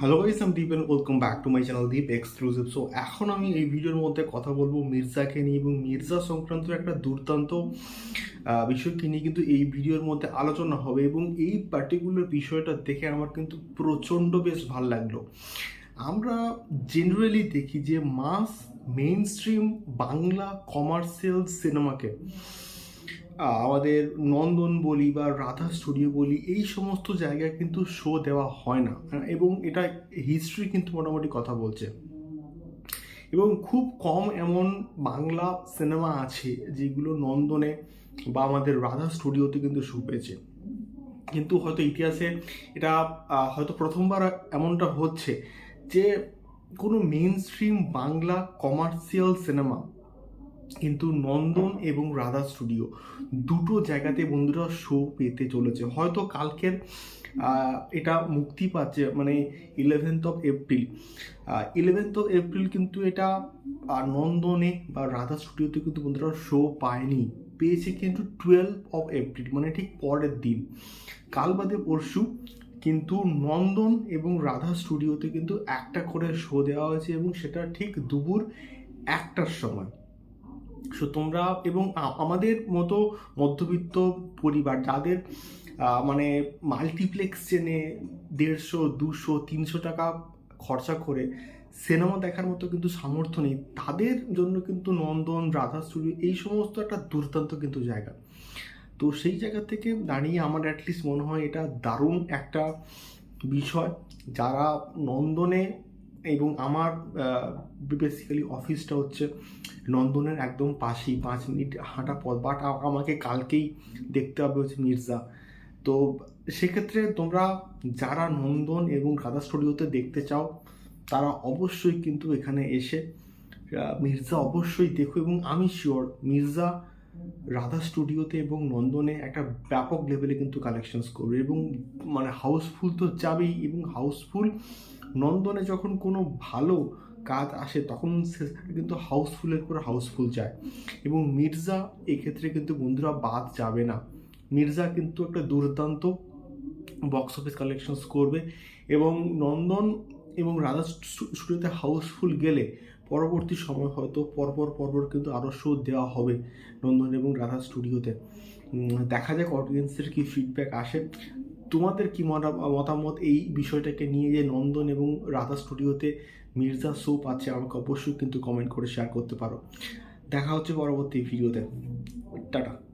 Hello guys আমি Deep and welcome back to my channel Deep exclusive so এখন আমি এই ভিডিওর মধ্যে কথা বলব মির্জাকে নিয়ে এবং মির্জা সংক্রান্ত একটা দুর্দান্ত বিষয়কে নিয়ে কিন্তু এই ভিডিওর মধ্যে আলোচনা হবে এবং এই পার্টিকুলার বিষয়টা দেখে আমার কিন্তু প্রচণ্ড বেশ ভালো লাগল। আমরা জেনারেলি দেখি যে mass main stream Bangla commercial সিনেমাকে আমাদের নন্দন বলি বা রাধা স্টুডিও বলি, এই সমস্ত জায়গায় কিন্তু শো দেওয়া হয় না। এবং এটা হিস্ট্রি কিন্তু মোটামুটি কথা বলছে। এবং খুব কম এমন বাংলা সিনেমা আছে যেগুলো নন্দনে বা আমাদের রাধা স্টুডিওতে কিন্তু শো পেয়েছে। কিন্তু হয়তো ইতিহাসে এটা হয়তো প্রথমবার এমনটা হচ্ছে যে কোনো main stream Bangla commercial cinema কিন্তু নন্দন এবং রাধা স্টুডিও দুটো জায়গাতে বন্ধুরা শো পেতে চলেছে। হয়তো কালকের এটা মুক্তি পাচ্ছে মানে eleventh of April eleventh of April কিন্তু এটা নন্দনে বা রাধা স্টুডিওতে কিন্তু বন্ধুরা শো পায়নি। পেয়েছে কিন্তু টুয়েলভ অফ এপ্রিল মানে ঠিক পরের দিন। কাল বাদে পরশু কিন্তু নন্দন এবং রাধা স্টুডিওতে কিন্তু একটা করে শো দেওয়া হয়েছে এবং সেটা ঠিক দুপুর একটার সময়। সো তোমরা এবং আমাদের মতো মধ্যবিত্ত পরিবার যাদের মানে মাল্টিপ্লেক্স চেনে দেড়শো, দুশো, তিনশো টাকা খরচা করে সিনেমা দেখার মতো কিন্তু সামর্থ্য নেই, তাদের জন্য কিন্তু নন্দন, রাধা স্টুডিও এই সমস্ত একটা দুর্দান্ত কিন্তু জায়গা। তো সেই জায়গা থেকে দাঁড়িয়ে আমার অ্যাটলিস্ট মনে হয় এটা দারুণ একটা বিষয়, যারা নন্দনে এবং আমার বেসিক্যালি অফিসটা হচ্ছে নন্দনের একদম পাশেই, পাঁচ মিনিট হাঁটা পথ। বাট আমাকে কালকেই দেখতে হবে হচ্ছে মির্জা। তো সেক্ষেত্রে তোমরা যারা নন্দন এবং রাধা স্টুডিওতে দেখতে চাও, তারা অবশ্যই কিন্তু এখানে এসে মির্জা অবশ্যই দেখো এবং আমি শিওর মির্জা রাধা স্টুডিওতে এবং নন্দনে একটা ব্যাপক লেভেলে কিন্তু কালেকশনস করবে। এবং মানে হাউসফুল তো যাবেই এবং হাউসফুল নন্দনে যখন কোনো ভালো কাজ আসে, তখন সে- কিন্তু হাউসফুলের পর হাউসফুল যায়। এবং মির্জা এক্ষেত্রে কিন্তু বন্ধুরা বাদ যাবে না। মির্জা কিন্তু একটা দুর্দান্ত বক্স অফিস কালেকশনস করবে এবং নন্দন এবং রাধা স্টুডিওতে হাউসফুল গেলে পরবর্তী সময় হয়তো পরপর পরপর কিন্তু আরও শো দেওয়া হবে নন্দন এবং রাধা স্টুডিওতে দেখা যাক অডিয়েন্সের কি ফিডব্যাক আসে। তোমাদের কি মতা- মতামত এই বিষয়টাকে নিয়ে যে নন্দন এবং রাধা স্টুডিওতে মির্জা সোপ আছে? আমাকে অবশ্যই কিন্তু কমেন্ট করে শেয়ার করতে পারো। দেখা হচ্ছে পরবর্তী ভিডিওতে টাটা।